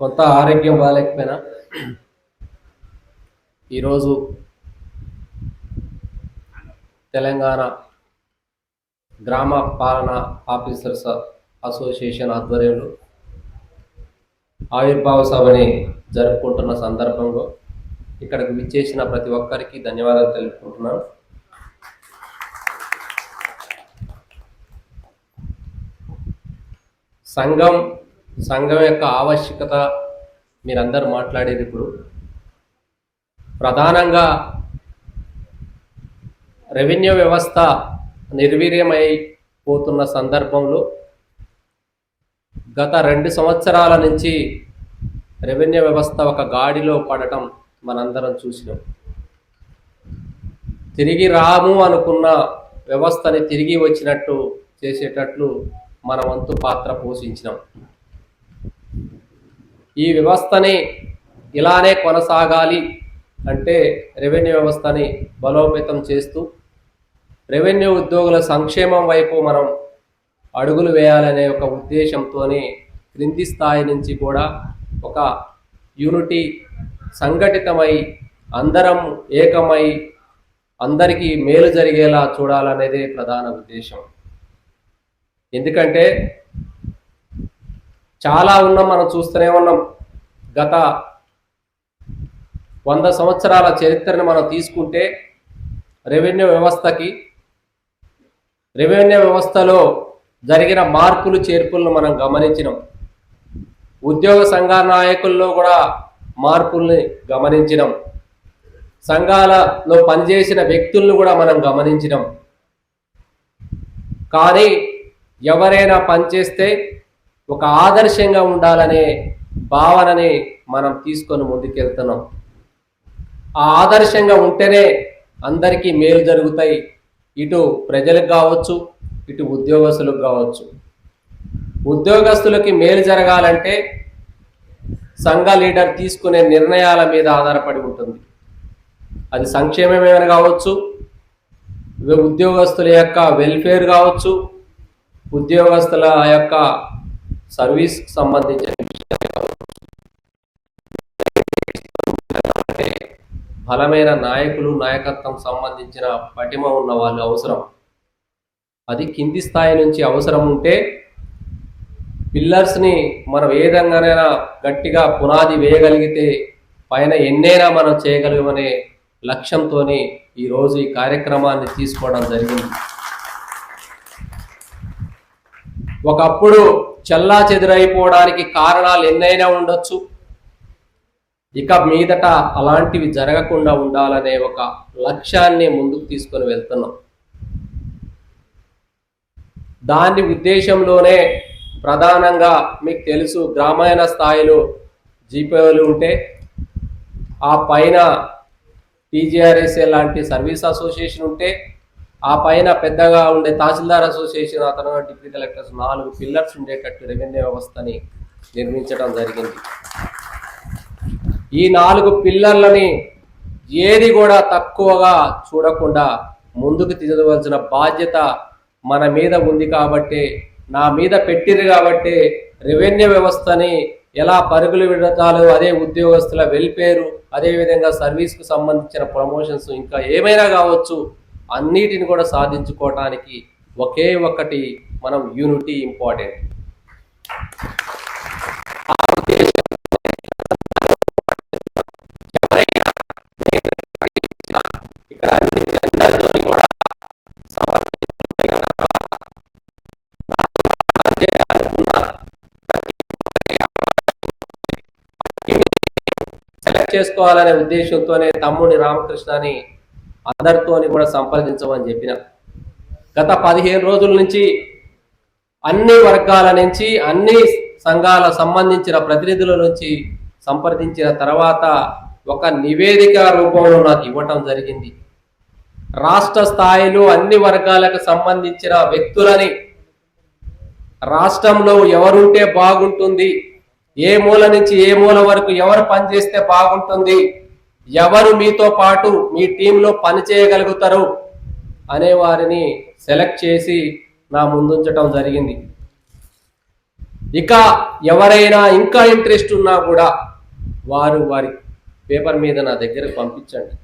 కొంత ఆరోగ్యం బాగాలేకపోయినా ఈరోజు తెలంగాణ గ్రామ పాలన ఆఫీసర్స్ అసోసియేషన్ ఆధ్వర్యంలో ఆవిర్భావ సభని జరుపుకుంటున్న సందర్భంలో ఇక్కడికి విచ్చేసిన ప్రతి ఒక్కరికి ధన్యవాదాలు తెలుపుకుంటున్నాను. సంఘం సంఘం యొక్క ఆవశ్యకత మీరందరూ మాట్లాడేది ఇప్పుడు. ప్రధానంగా రెవెన్యూ వ్యవస్థ నిర్వీర్యమైపోతున్న సందర్భంలో గత రెండు సంవత్సరాల నుంచి రెవెన్యూ వ్యవస్థ ఒక గాడిలో పడటం మనందరం చూసినాం. తిరిగి రాము అనుకున్న వ్యవస్థని తిరిగి వచ్చినట్టు చేసేటట్లు మన వంతు పాత్ర పోషించినాం. ఈ వ్యవస్థని ఇలానే కొనసాగాలి అంటే రెవెన్యూ వ్యవస్థని బలోపేతం చేస్తూ రెవెన్యూ ఉద్యోగుల సంక్షేమం వైపు మనం అడుగులు వేయాలనే ఒక ఉద్దేశంతోనే క్రింది స్థాయి నుంచి కూడా ఒక యూనిటీ సంఘటితమై అందరం ఏకమై అందరికీ మేలు జరిగేలా చూడాలనేదే ప్రధాన ఉద్దేశం. ఎందుకంటే చాలా ఉన్నాం మనం చూస్తూనే ఉన్నాం. గత వంద సంవత్సరాల చరిత్రను మనం తీసుకుంటే రెవెన్యూ వ్యవస్థకి రెవెన్యూ వ్యవస్థలో జరిగిన మార్పులు చేర్పులను మనం గమనించినాం. ఉద్యోగ సంఘ నాయకుల్లో కూడా మార్పుల్ని గమనించినాం. సంఘాలలో పనిచేసిన వ్యక్తులను కూడా మనం గమనించినాం. కానీ ఎవరైనా పనిచేస్తే ఒక ఆదర్శంగా ఉండాలనే భావనని మనం తీసుకొని ముందుకెళ్తున్నాం. ఆ ఆదర్శంగా ఉంటేనే అందరికీ మేలు జరుగుతాయి. ఇటు ప్రజలకు కావచ్చు ఇటు ఉద్యోగస్తులకు కావచ్చు. ఉద్యోగస్తులకి మేలు జరగాలంటే సంఘ లీడర్ తీసుకునే నిర్ణయాల మీద ఆధారపడి ఉంటుంది. అది సంక్షేమమేమైనా కావచ్చు ఉద్యోగస్తుల యొక్క వెల్ఫేర్ కావచ్చు ఉద్యోగస్తుల యొక్క సర్వీస్ సంబంధించిన విషయాలు అంటే బలమైన నాయకులు నాయకత్వం సంబంధించిన పటిమ ఉన్న వాళ్ళు అవసరం. అది కింది స్థాయి నుంచి అవసరం ఉంటే పిల్లర్స్ని మనం ఏ విధంగానైనా గట్టిగా పునాది వేయగలిగితే పైన ఎన్నైనా మనం చేయగలమనే లక్ష్యంతో ఈరోజు ఈ కార్యక్రమాన్ని తీసుకోవడం జరిగింది. ఒకప్పుడు చల్లా చెదురైపోవడానికి కారణాలు ఎన్నైనా ఉండొచ్చు. ఇక మీదట అలాంటివి జరగకుండా ఉండాలనే ఒక లక్ష్యాన్ని ముందుకు తీసుకొని వెళ్తున్నాం. దాని ఉద్దేశంలోనే ప్రధానంగా మీకు తెలుసు గ్రామీణ స్థాయిలో జీపీఓలు ఉంటే ఆ పైన టీజీఆర్ఎస్ఏ లాంటి సర్వీస్ అసోసియేషన్ ఉంటే ఆ పైన పెద్దగా ఉండే తహసీల్దార్ అసోసియేషన్ అతను డిప్యూటీ కలెక్టర్స్ నాలుగు పిల్లర్స్ ఉండేటట్టు రెవెన్యూ వ్యవస్థని నిర్మించడం జరిగింది. ఈ నాలుగు పిల్లర్లని ఏది కూడా తక్కువగా చూడకుండా ముందుకు తీసుకోవాల్సిన బాధ్యత మన మీద ఉంది కాబట్టి నా మీద పెట్టిరు కాబట్టి రెవెన్యూ వ్యవస్థని ఎలా పరుగులు విడతాలు అదే ఉద్యోగస్తుల వెల్ఫేరు అదేవిధంగా సర్వీస్కు సంబంధించిన ప్రమోషన్స్ ఇంకా ఏమైనా కావచ్చు అన్నిటిని కూడా సాధించుకోవటానికి ఒకే ఒక్కటి మనం యూనిటీ ఇంపార్టెంట్ సెలెక్ట్ చేసుకోవాలనే ఉద్దేశంతోనే తమ్ముడి రామకృష్ణని అందరితోని కూడా సంప్రదించమని చెప్పిన. గత పదిహేను రోజుల నుంచి అన్ని వర్గాల నుంచి అన్ని సంఘాల సంబంధించిన ప్రతినిధుల నుంచి సంప్రదించిన తర్వాత ఒక నివేదిక రూపంలో నాకు ఇవ్వటం జరిగింది. రాష్ట్ర స్థాయిలో అన్ని వర్గాలకు సంబంధించిన వ్యక్తులని రాష్ట్రంలో ఎవరుంటే బాగుంటుంది ఏ మూల నుంచి ఏ మూల వరకు ఎవరు పనిచేస్తే బాగుంటుంది ఎవరు మీతో పాటు మీ టీంలో పని చేయగలుగుతారు అనే వారిని సెలెక్ట్ చేసి నా ముందుంచటం జరిగింది. ఇక ఎవరైనా ఇంకా ఇంట్రెస్ట్ ఉన్నా కూడా వారు వారి పేపర్ మీద నా దగ్గరకు పంపించండి.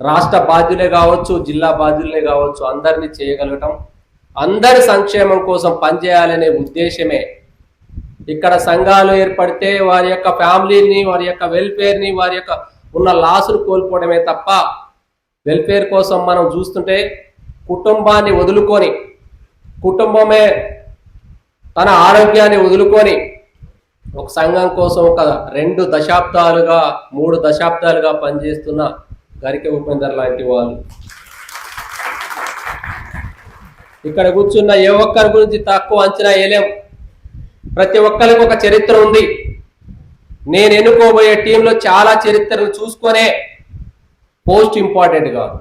రాష్ట్ర బాధ్యులే కావచ్చు జిల్లా బాధ్యులే కావచ్చు అందరినీ చేయగలగటం అందరి సంక్షేమం కోసం పనిచేయాలనే ఉద్దేశమే. ఇక్కడ సంఘాలు ఏర్పడితే వారి యొక్క ఫ్యామిలీని వారి యొక్క వెల్ఫేర్ని వారి యొక్క ఉన్న లాసులు కోల్పోవడమే తప్ప వెల్ఫేర్ కోసం మనం చూస్తుంటే కుటుంబాన్ని వదులుకొని కుటుంబమే తన ఆరోగ్యాన్ని వదులుకొని ఒక సంఘం కోసం ఒక రెండు దశాబ్దాలుగా మూడు దశాబ్దాలుగా పనిచేస్తున్న గరిక ఉపేందర్ లాంటి వాళ్ళు. ఇక్కడ కూర్చున్న ఏ ఒక్కరి గురించి తక్కువ అంచనా వేయలేం. ప్రతి ఒక్కరికి ఒక చరిత్ర ఉంది. నేను ఎన్నుకోబోయే టీంలో చాలా చరిత్రను చూసుకొనే పోస్ట్ ఇంపార్టెంట్ కాదు.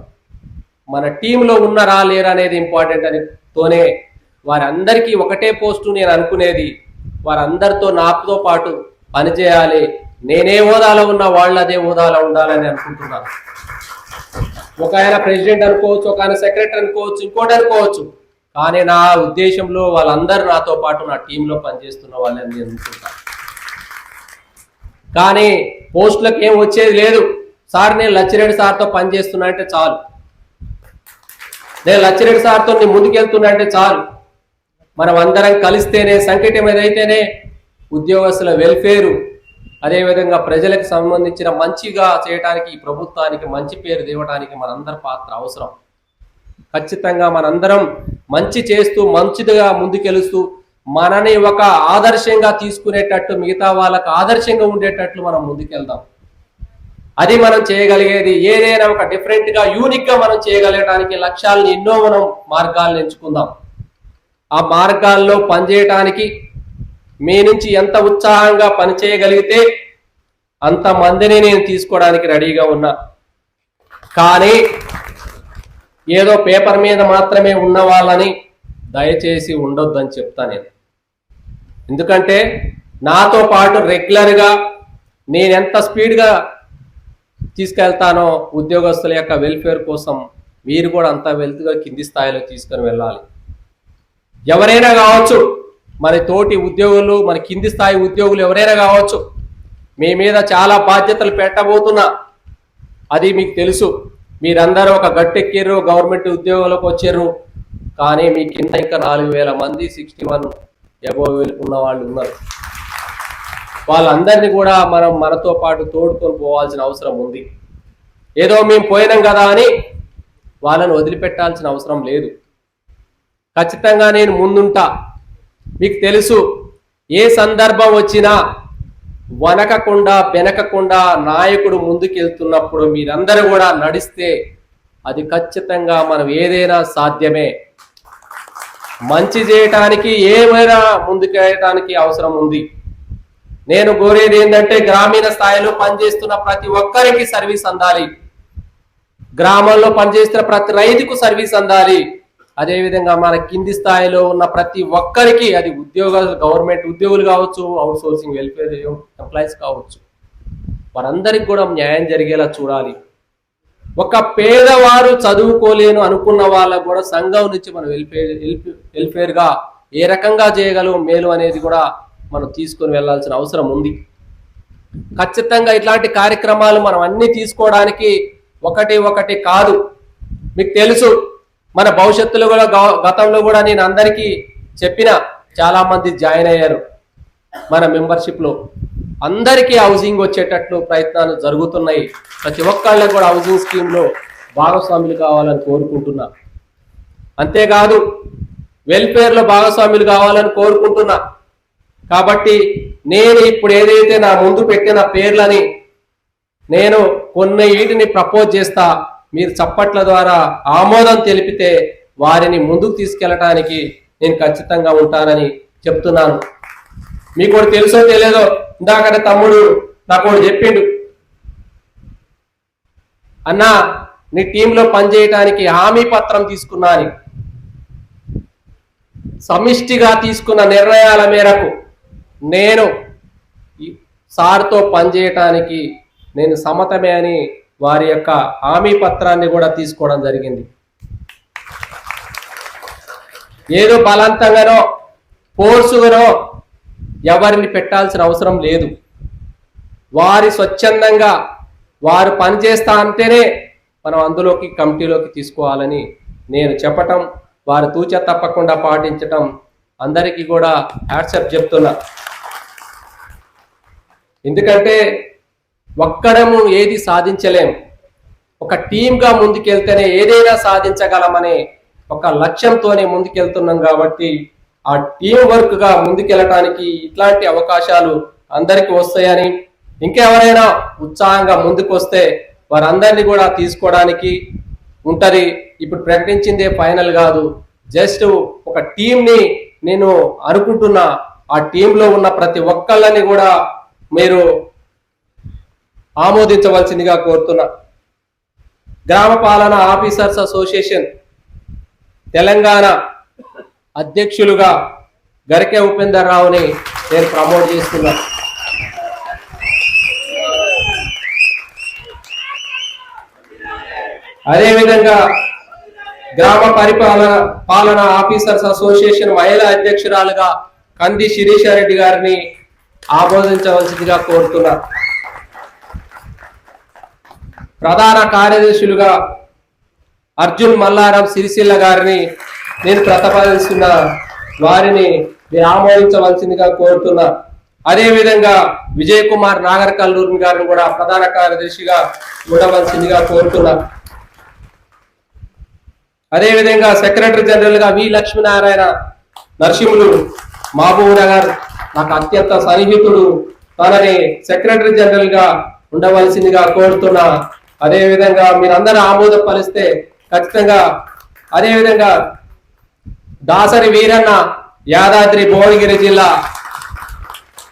మన టీంలో ఉన్నారా లేరా అనేది ఇంపార్టెంట్ అని తోనే వారందరికీ ఒకటే పోస్టు నేను అనుకునేది. వారందరితో నాతో పాటు పనిచేయాలి. నేనే హోదాలో ఉన్న వాళ్ళు అదే హోదాలో ఉండాలని అనుకుంటున్నాను. ఒక ఆయన ప్రెసిడెంట్ అనుకోవచ్చు ఒక ఆయన సెక్రటరీ అనుకోవచ్చు ఇంకోటి అనుకోవచ్చు. కానీ నా ఉద్దేశంలో వాళ్ళందరూ నాతో పాటు నా టీంలో పనిచేస్తున్న వాళ్ళని నేను అనుకుంటాను. కానీ పోస్టులకు ఏం వచ్చేది లేదు. సార్ నేను లచ్చిరెడ్డి సార్తో పనిచేస్తున్నా అంటే చాలు. నేను లచ్చిరెడ్డి సార్తో నేను ముందుకెళ్తున్నా అంటే చాలు. మనం అందరం కలిస్తేనే సంకటం ఏదైతేనే ఉద్యోగస్తుల వెల్ఫేరు అదేవిధంగా ప్రజలకు సంబంధించిన మంచిగా చేయడానికి ఈ ప్రభుత్వానికి మంచి పేరు తేవడానికి మనందరి పాత్ర అవసరం. ఖచ్చితంగా మనందరం మంచి చేస్తూ మంచిదిగా ముందుకెలుస్తూ మనని ఒక ఆదర్శంగా తీసుకునేటట్టు మిగతా వాళ్ళకు ఆదర్శంగా ఉండేటట్లు మనం ముందుకెళ్దాం. అది మనం చేయగలిగేది ఏదైనా ఒక డిఫరెంట్గా యూనిక్గా మనం చేయగలగడానికి లక్ష్యాలను ఎన్నో మనం మార్గాలను ఎంచుకుందాం. ఆ మార్గాల్లో పనిచేయటానికి మీ నుంచి ఎంత ఉత్సాహంగా పనిచేయగలిగితే అంత మందిని నేను తీసుకోవడానికి రెడీగా ఉన్నా. కానీ ఏదో పేపర్ మీద మాత్రమే ఉన్న వాళ్ళని దయచేసి ఉండొద్దని చెప్తా నేను. ఎందుకంటే నాతో పాటు రెగ్యులర్గా నేను ఎంత స్పీడ్గా తీసుకెళ్తానో ఉద్యోగస్తుల యొక్క వెల్ఫేర్ కోసం మీరు కూడా అంత వెల్త్గా కింది స్థాయిలో తీసుకొని వెళ్ళాలి. ఎవరైనా కావచ్చు మరి తోటి ఉద్యోగులు మన కింది స్థాయి ఉద్యోగులు ఎవరైనా కావచ్చు మీ మీద చాలా బాధ్యతలు పెట్టబోతున్నా అది మీకు తెలుసు. మీరందరూ ఒక గట్టెక్కిర్రు గవర్నమెంట్ ఉద్యోగులకు వచ్చారు కానీ మీ కింద ఇంకా నాలుగు వేల మంది సిక్స్టీ వన్ అబోవ్ ఉన్న వాళ్ళు ఉన్నారు. వాళ్ళందరినీ కూడా మనం మనతో పాటు తోడుకొని పోవాల్సిన అవసరం ఉంది. ఏదో మేము పోయినాం కదా అని వాళ్ళని వదిలిపెట్టాల్సిన అవసరం లేదు. ఖచ్చితంగా నేను ముందుంటా. మీకు తెలుసు ఏ సందర్భం వచ్చినా వనకకుండా వెనకకుండా నాయకుడు ముందుకెళ్తున్నప్పుడు మీరందరూ కూడా నడిస్తే అది ఖచ్చితంగా మనం ఏదైనా సాధ్యమే. మంచి చేయటానికి ఏమైనా ముందుకేయటానికి అవసరం ఉంది. నేను కోరేది ఏంటంటే గ్రామీణ స్థాయిలో పనిచేస్తున్న ప్రతి ఒక్కరికి సర్వీస్ అందాలి. గ్రామంలో పనిచేస్తున్న ప్రతి రైతుకు సర్వీస్ అందాలి. అదేవిధంగా మన కింది స్థాయిలో ఉన్న ప్రతి ఒక్కరికి అది ఉద్యోగాలు గవర్నమెంట్ ఉద్యోగులు కావచ్చు అవుట్ సోర్సింగ్ వెల్ఫేర్ ఎంప్లాయీస్ కావచ్చు వారందరికి కూడా న్యాయం జరిగేలా చూడాలి. ఒక పేదవారు చదువుకోలేను అనుకున్న వాళ్ళకు కూడా సంఘం నుంచి మనం వెల్ఫేర్ వెల్ఫేర్గా ఏ రకంగా చేయగలం మేలు అనేది కూడా మనం తీసుకొని వెళ్ళాల్సిన అవసరం ఉంది. ఖచ్చితంగా ఇట్లాంటి కార్యక్రమాలు మనం అన్ని తీసుకోవడానికి ఒకటి ఒకటి కాదు. మీకు తెలుసు మన భవిష్యత్తులో కూడా గ- గతంలో కూడా నేను అందరికీ చెప్పిన చాలామంది జాయిన్ అయ్యారు మన మెంబర్షిప్లో. అందరికీ హౌసింగ్ వచ్చేటట్లు ప్రయత్నాలు జరుగుతున్నాయి. ప్రతి ఒక్కళ్ళకి కూడా హౌసింగ్ స్కీమ్లో భాగస్వాములు కావాలని కోరుకుంటున్నా. అంతేకాదు వెల్ఫేర్లో భాగస్వాములు కావాలని కోరుకుంటున్నా. కాబట్టి నేను ఇప్పుడు ఏదైతే నా ముందు పెట్టిన పేర్లని నేను కొన్ని వీటిని ప్రపోజ్ చేస్తా. మీరు చప్పట్ల ద్వారా ఆమోదం తెలిపితే వారిని ముందుకు తీసుకెళ్ళటానికి నేను ఖచ్చితంగా ఉంటానని చెప్తున్నాను. మీకు కూడా తెలుసో తెలియదో ఇందాకనే తమ్ముడు నాకు ఒకటి చెప్పిండు. అన్నా నీ టీంలో పనిచేయటానికి హామీ పత్రం తీసుకున్నా అని. సమిష్టిగా తీసుకున్న నిర్ణయాల మేరకు నేను సార్తో పనిచేయటానికి నేను సమతమే అని వారి యొక్క హామీ పత్రాన్ని కూడా తీసుకోవడం జరిగింది. ఏదో బలవంతంగానో ఫోర్సుగానో ఎవరిని పెట్టాల్సిన అవసరం లేదు. వారి స్వచ్ఛందంగా వారు పనిచేస్తా అంటేనే మనం అందులోకి కమిటీలోకి తీసుకోవాలని నేను చెప్పటం వారు తూచ తప్పకుండా పాటించటం అందరికీ కూడా హ్యాట్సప్ చెప్తున్నా. ఎందుకంటే ఒక్కడము ఏది సాధించలేం. ఒక టీమ్గా ముందుకెళ్తేనే ఏదైనా సాధించగలమనే ఒక లక్ష్యంతోనే ముందుకెళ్తున్నాం కాబట్టి ఆ టీం వర్క్గా ముందుకెళ్ళటానికి ఇట్లాంటి అవకాశాలు అందరికీ వస్తాయని ఇంకెవరైనా ఉత్సాహంగా ముందుకు వస్తే వారందరినీ కూడా తీసుకోవడానికి ఉంటది. ఇప్పుడు ప్రకటించిందే ఫైనల్ కాదు. జస్ట్ ఒక టీంని నేను అనుకుంటున్నా. ఆ టీంలో ఉన్న ప్రతి ఒక్కళ్ళని కూడా మీరు ఆమోదించవలసిందిగా కోరుతున్నా. గ్రామ పాలన ఆఫీసర్స్ అసోసియేషన్ తెలంగాణ అధ్యక్షులుగా గరికే ఉపేందర్ రావుని నేను ప్రమోట్ చేస్తున్నాను అదేవిధంగా గ్రామ పరిపాలన పాలన ఆఫీసర్స్ అసోసియేషన్ మహిళా అధ్యక్షురాలుగా కంది శిరీషారెడ్డి గారిని ఆమోదించవలసిందిగా కోరుతున్నా. ప్రధాన కార్యదర్శులుగా అర్జున్ మల్లారం సిరిసిల్ల గారిని నేను ప్రతిపాదిస్తున్న వారిని మీరు ఆమోదించవలసిందిగా కోరుతున్నా. అదే విధంగా విజయ్ కుమార్ నాగర్ కల్లూరి గారిని కూడా ప్రధాన కార్యదర్శిగా ఉండవలసిందిగా కోరుతున్నా. అదేవిధంగా సెక్రటరీ జనరల్గా వి లక్ష్మీనారాయణ నరసింహులు మహబూబ్ నగర్ నాకు అత్యంత సన్నిహితుడు. తనని సెక్రటరీ జనరల్గా ఉండవలసిందిగా కోరుతున్నా. అదేవిధంగా మీరందరూ ఆమోదపరిస్తే ఖచ్చితంగా అదే విధంగా దాసరి వీరన్న యాదాద్రి భువనగిరి జిల్లా.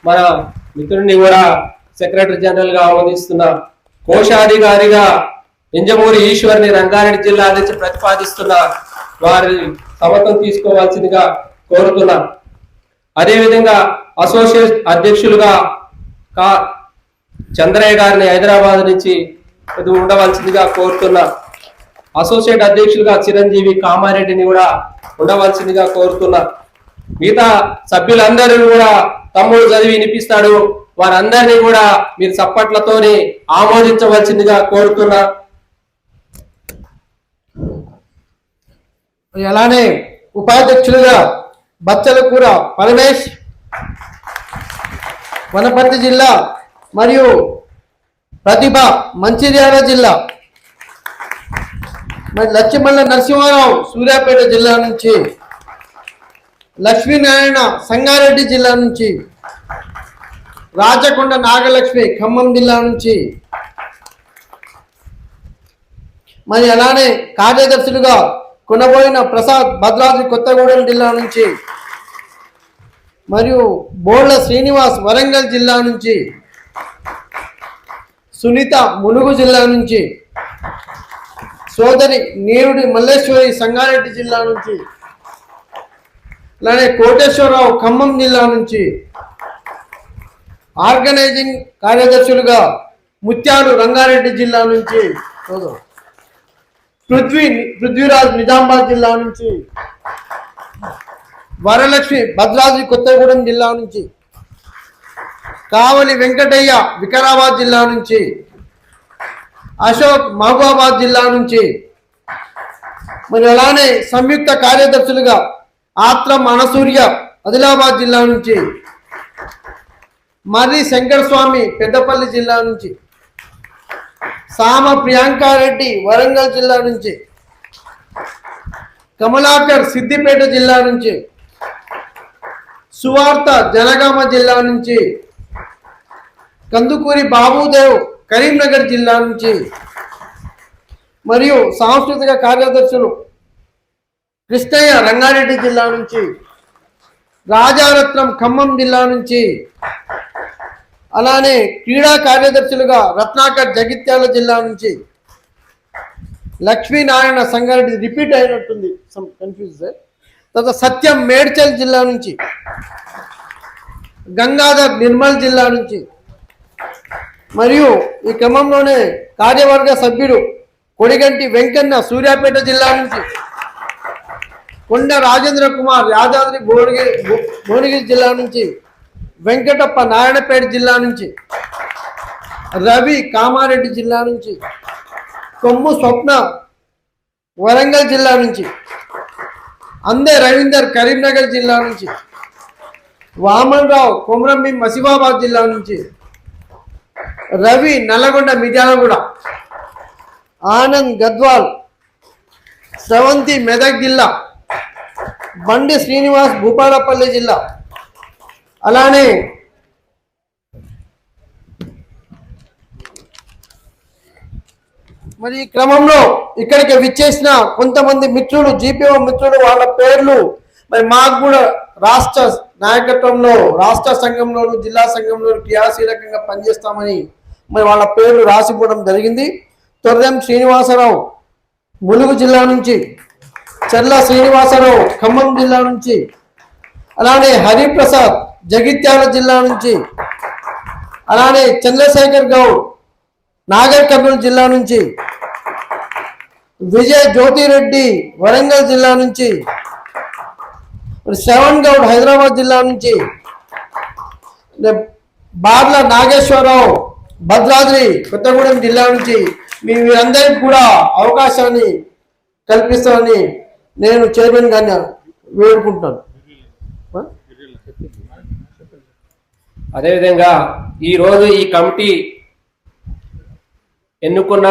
మన మిత్రుడిని కూడా సెక్రటరీ జనరల్గా ఆమోదిస్తున్న కోశాధికారిగా ఇంజమూరి ఈశ్వర్ని రంగారెడ్డి జిల్లా నుంచి ప్రతిపాదిస్తున్న వారి సమతం తీసుకోవాల్సిందిగా కోరుతున్నా. అదేవిధంగా అసోసియేట్ అధ్యక్షులుగా కా చంద్రయ్య గారిని హైదరాబాద్ నుంచి ఉండవలసిందిగా కోరుతున్నా. అసోసియేట్ అధ్యక్షులుగా చిరంజీవి కామారెడ్డిని కూడా ఉండవలసిందిగా కోరుతున్నా. మిగతా సభ్యులందరూ కూడా తమ్ముడు చదివి వినిపిస్తాడు. వారందరినీ కూడా మీరు చప్పట్లతోని ఆమోదించవలసిందిగా కోరుతున్నా. అలానే ఉపాధ్యక్షులుగా బచ్చలకూర పరమేష్ వనపర్తి జిల్లా మరియు ప్రతిభ మంచిర్యాల జిల్లా మరి లక్ష్మణ నరసింహారావు సూర్యాపేట జిల్లా నుంచి లక్ష్మీనారాయణ సంగారెడ్డి జిల్లా నుంచి రాజకొండ నాగలక్ష్మి ఖమ్మం జిల్లా నుంచి మరి అలానే కార్యదర్శులుగా కొనబోయిన ప్రసాద్ భద్రాద్రి కొత్తగూడెం జిల్లా నుంచి మరియు బోళ్ళ శ్రీనివాస్ వరంగల్ జిల్లా నుంచి సునీత ములుగు జిల్లా నుంచి సోదరి నీరుడి మల్లేశ్వరి సంగారెడ్డి జిల్లా నుంచి అలానే కోటేశ్వరరావు ఖమ్మం జిల్లా నుంచి ఆర్గనైజింగ్ కార్యదర్శులుగా ముత్యాలు రంగారెడ్డి జిల్లా నుంచి పృథ్వీ పృథ్వీరాజ్ నిజామాబాద్ జిల్లా నుంచి వరలక్ష్మి భద్రాద్రి కొత్తగూడెం జిల్లా నుంచి కావలి వెంకటయ్య వికారాబాద్ జిల్లా నుంచి అశోక్ మహబూబాబాద్ జిల్లా నుంచి. మరి అలానే సంయుక్త కార్యదర్శులుగా ఆత్రం మనసూర్య ఆదిలాబాద్ జిల్లా నుంచి. మర్రి శంకర స్వామి పెద్దపల్లి జిల్లా నుంచి. సామ ప్రియాంకారెడ్డి వరంగల్ జిల్లా నుంచి. కమలాకర్ సిద్దిపేట జిల్లా నుంచి. సువార్త జనగామ జిల్లా నుంచి. కందుకూరి బాబుదేవ్ కరీంనగర్ జిల్లా నుంచి మరియు సాంస్కృతిక కార్యదర్శులు కృష్ణయ్య రంగారెడ్డి జిల్లా నుంచి రాజారత్నం ఖమ్మం జిల్లా నుంచి అలానే క్రీడా కార్యదర్శులుగా రత్నాకర్ జగిత్యాల జిల్లా నుంచి లక్ష్మీనారాయణ సంగారెడ్డి రిపీట్ అయినట్టుంది. Some confuse sir. తర్వాత సత్యం మేడ్చల్ జిల్లా నుంచి గంగాధర్ నిర్మల్ జిల్లా నుంచి మరియు ఈ క్రమంలోనే కార్యవర్గ సభ్యుడు కొడిగంటి వెంకన్న సూర్యాపేట జిల్లా నుంచి కొండ రాజేంద్ర కుమార్ యాదాద్రి భువనగిరి భువనగిరి జిల్లా నుంచి వెంకటప్ప నారాయణపేట జిల్లా నుంచి రవి కామారెడ్డి జిల్లా నుంచి కొమ్ము స్వప్న వరంగల్ జిల్లా నుంచి అందే రవీందర్ కరీంనగర్ జిల్లా నుంచి వామన్ రావు కొమరంభీం మసిబాబాద్ జిల్లా నుంచి రవి నల్లగొండ మిర్యాలగూడ ఆనంద్ గద్వాల్ స్రవంతి మెదక్ జిల్లా బండి శ్రీనివాస్ భూపాలపల్లి జిల్లా. అలానే మరి ఈ క్రమంలో ఇక్కడికి విచ్చేసిన కొంతమంది మిత్రులు జీపీఓ మిత్రులు వాళ్ళ పేర్లు మరి మాకు కూడా రాష్ట్ర నాయకత్వంలో రాష్ట్ర సంఘంలోను జిల్లా సంఘంలోను క్రియాశీలకంగా పనిచేస్తామని మరి వాళ్ళ పేర్లు రాసిపోవడం జరిగింది. తొర్రెం శ్రీనివాసరావు ములుగు జిల్లా నుంచి చర్ల శ్రీనివాసరావు ఖమ్మం జిల్లా నుంచి అలానే హరిప్రసాద్ జగిత్యాల జిల్లా నుంచి అలానే చంద్రశేఖర్ గౌడ్ నాగర్ కర్నూలు జిల్లా నుంచి విజయ్ జ్యోతిరెడ్డి వరంగల్ జిల్లా నుంచి మరి శ్రవణ్ గౌడ్ హైదరాబాద్ జిల్లా నుంచి నే- బార్ల నాగేశ్వరరావు భద్రాద్రి కొత్తగూడెం జిల్లా నుంచి మీ మీరందరికీ కూడా అవకాశాన్ని కల్పిస్తామని నేను చైర్మన్ గారిని వేడుకుంటున్నాను. అదేవిధంగా ఈరోజు ఈ కమిటీ ఎన్నుకున్న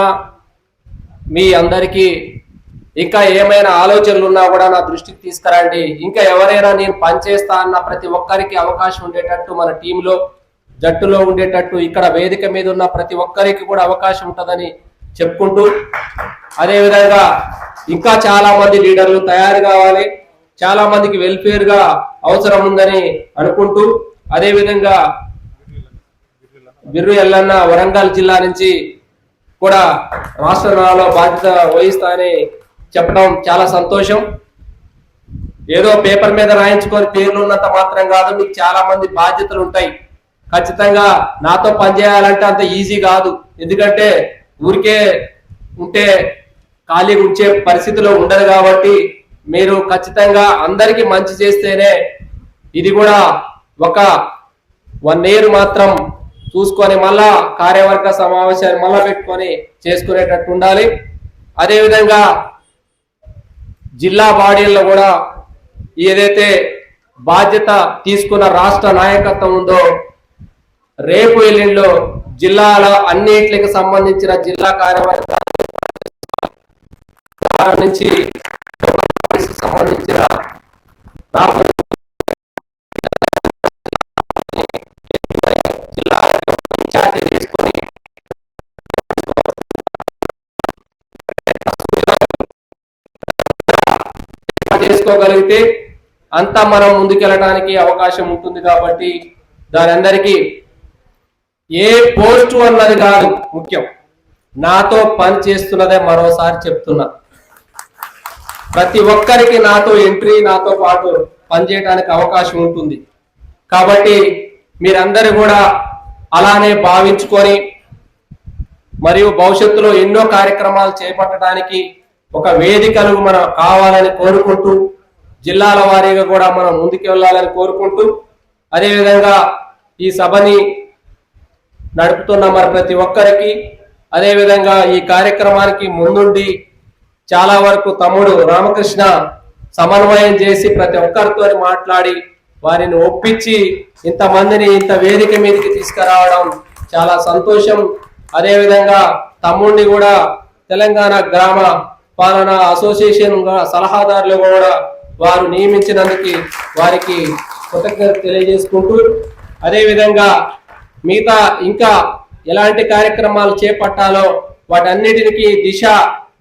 మీ అందరికీ ఇంకా ఏమైనా ఆలోచనలు ఉన్నా కూడా నా దృష్టికి తీసుకురండి. ఇంకా ఎవరైనా నేను పనిచేస్తా అన్న ప్రతి ఒక్కరికి అవకాశం ఉండేటట్టు మన టీంలో జట్టులో ఉండేటట్టు ఇక్కడ వేదిక మీద ఉన్న ప్రతి ఒక్కరికి కూడా అవకాశం ఉంటుందని చెప్పుకుంటూ అదేవిధంగా ఇంకా చాలా మంది లీడర్లు తయారు కావాలి చాలా మందికి వెల్ఫేర్గా అవసరం ఉందని అనుకుంటూ అదేవిధంగా బిర్రు ఎల్లన్న వరంగల్ జిల్లా నుంచి కూడా రాష్ట్ర బాధ్యత వహిస్తానని చెప్పడం చాలా సంతోషం. ఏదో పేపర్ మీద రాయించుకొని పేర్లు ఉన్నంత మాత్రం కాదు మీకు చాలా మంది బాధ్యతలు ఉంటాయి. ఖచ్చితంగా నాతో పనిచేయాలంటే అంత ఈజీ కాదు. ఎందుకంటే ఊరికే ఉంటే ఖాళీగా ఉంచే పరిస్థితిలో ఉండదు కాబట్టి మీరు ఖచ్చితంగా అందరికీ మంచి చేస్తేనే ఇది కూడా ఒక వన్ ఇయర్ మాత్రం చూసుకొని మళ్ళా కార్యవర్గ సమావేశాన్ని మళ్ళా పెట్టుకొని చేసుకునేటట్టు ఉండాలి. అదేవిధంగా జిల్లా బాడీల్లో కూడా ఏదైతే బాధ్యత తీసుకున్న రాష్ట్ర నాయకత్వం ఉందో రేపు ఎల్లుండిలో జిల్లాల అన్నింటికి సంబంధించిన జిల్లా కార్యవర్గ నుంచి సంబంధించిన చేసుకోగలిగితే అంతా మనం ముందుకెళ్ళడానికి అవకాశం ఉంటుంది కాబట్టి దాని అందరికీ ఏ పోస్టు అన్నది కాదు ముఖ్యం. నాతో పని చేస్తున్నదే మరోసారి చెప్తున్నా. ప్రతి ఒక్కరికి నాతో ఎంట్రీ నాతో పాటు పనిచేయడానికి అవకాశం ఉంటుంది. కాబట్టి మీరందరూ కూడా అలానే భావించుకొని మరియు భవిష్యత్తులో ఎన్నో కార్యక్రమాలు చేపట్టడానికి ఒక వేదికలు మనం కావాలని కోరుకుంటూ జిల్లాల వారీగా కూడా మనం ముందుకు వెళ్ళాలని కోరుకుంటూ అదేవిధంగా ఈ సభని నడుపుతున్న మరి ప్రతి ఒక్కరికి అదేవిధంగా ఈ కార్యక్రమానికి ముందుండి చాలా వరకు తమ్ముడు రామకృష్ణ సమన్వయం చేసి ప్రతి ఒక్కరితో మాట్లాడి వారిని ఒప్పించి ఇంతమందిని ఇంత వేదిక మీదకి తీసుకురావడం చాలా సంతోషం. అదేవిధంగా తమ్ముడిని కూడా తెలంగాణ గ్రామ పాలన అసోసియేషన్ సలహాదారులు కూడా వారు నియమించినందుకు వారికి కృతజ్ఞత తెలియజేసుకుంటూ అదేవిధంగా మిగతా ఇంకా ఎలాంటి కార్యక్రమాలు చేపట్టాలో వాటన్నిటికీ దిశ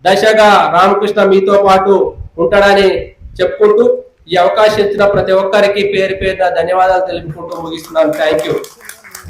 దశగా రామకృష్ణ మీతో పాటు ఉంటాడని చెప్పుకుంటూ ఈ అవకాశం ఇచ్చిన ప్రతి ఒక్కరికి పేరు పేరున ధన్యవాదాలు తెలుపుకుంటూ ముగిస్తున్నాను. Thank you